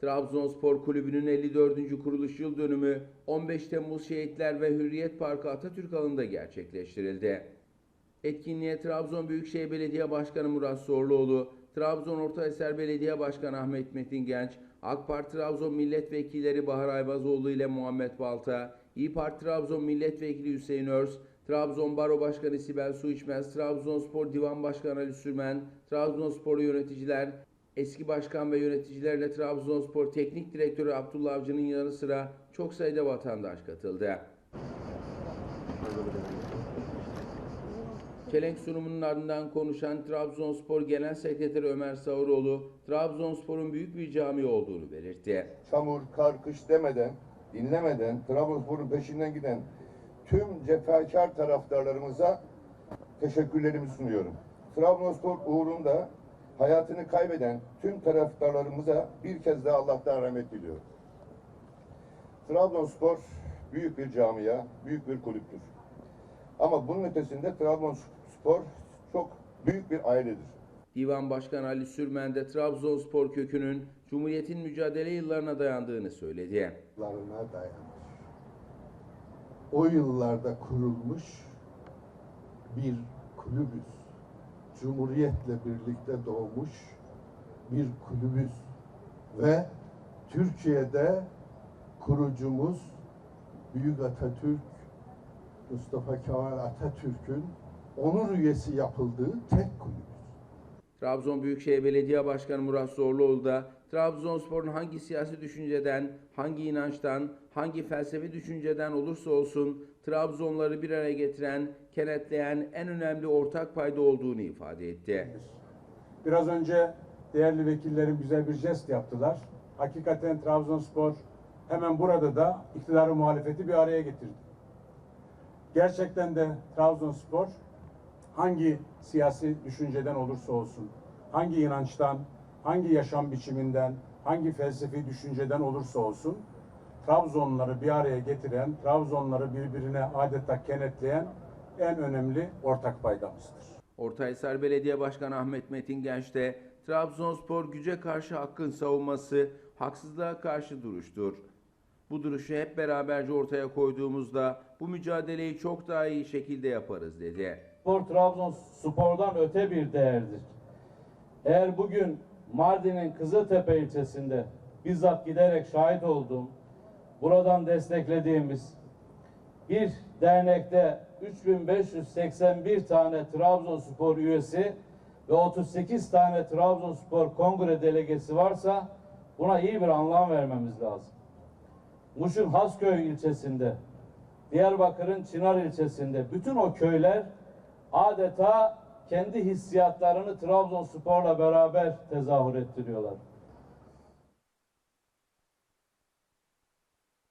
Trabzonspor Kulübü'nün 54. kuruluş yıl dönümü 15 Temmuz Şehitler ve Hürriyet Parkı Atatürk alanında gerçekleştirildi. Etkinliğe Trabzon Büyükşehir Belediye Başkanı Murat Zorluoğlu, Trabzon Ortaeser Belediye Başkanı Ahmet Metin Genç, AK Parti Trabzon Milletvekilleri Bahar Ayvazoğlu ile Muhammed Balta, İyi Parti Trabzon Milletvekili Hüseyin Örs, Trabzon Baro Başkanı Sibel Suiçmez, Trabzonspor Divan Başkanı Ali Sürmen, Trabzonspor yöneticiler, eski başkan ve yöneticilerle Trabzonspor Teknik Direktörü Abdullah Avcı'nın yanı sıra çok sayıda vatandaş katıldı. Çelenk sunumunun ardından konuşan Trabzonspor Genel Sekreteri Ömer Savuroğlu, Trabzonspor'un büyük bir cami olduğunu belirtti. çamur, kar, kış demeden, dinlemeden Trabzonspor'un peşinden giden tüm cefakar taraftarlarımıza teşekkürlerimi sunuyorum. Trabzonspor uğrunda hayatını kaybeden tüm taraftarlarımıza bir kez daha Allah'tan rahmet diliyorum. Trabzonspor büyük bir camia, büyük bir kulüptür. Ama bunun ötesinde Trabzonspor çok büyük bir ailedir. Divan Başkanı Ali Sürmen de Trabzonspor kökünün Cumhuriyet'in mücadele yıllarına dayandığını söyledi. yıllarına dayanır. O yıllarda kurulmuş bir kulübüz. Cumhuriyetle birlikte doğmuş bir kulübüz. Ve Türkiye'de kurucumuz Büyük Atatürk, Mustafa Kemal Atatürk'ün onur üyesi yapıldığı tek kulübüz. Trabzon Büyükşehir Belediye Başkanı Murat Zorluoğlu da Trabzonspor'un hangi siyasi düşünceden, hangi inançtan, hangi felsefi düşünceden olursa olsun Trabzonları bir araya getiren, kenetleyen en önemli ortak payda olduğunu ifade etti. Biraz önce değerli vekillerim güzel bir jest yaptılar. Hakikaten Trabzonspor hemen burada da iktidarı muhalefeti bir araya getirdi. Gerçekten de Trabzonspor hangi siyasi düşünceden olursa olsun, hangi inançtan, hangi yaşam biçiminden, hangi felsefi düşünceden olursa olsun Trabzonları bir araya getiren, Trabzonları birbirine adeta kenetleyen en önemli ortak paydamızdır. Ortaysar Belediye Başkanı Ahmet Metin Genç de Trabzonspor güce karşı hakkın savunması, haksızlığa karşı duruştur. Bu duruşu hep beraberce ortaya koyduğumuzda bu mücadeleyi çok daha iyi şekilde yaparız dedi. Spor Trabzonspor'dan öte bir değerdir. Eğer bugün Mardin'in Kızıltepe ilçesinde bizzat giderek şahit olduğum, buradan desteklediğimiz bir dernekte 3581 tane Trabzonspor üyesi ve 38 tane Trabzonspor kongre delegesi varsa buna iyi bir anlam vermemiz lazım. Muş'un Hasköy ilçesinde, Diyarbakır'ın Çınar ilçesinde bütün o köyler adeta kendi hissiyatlarını Trabzonspor'la beraber tezahür ettiriyorlar.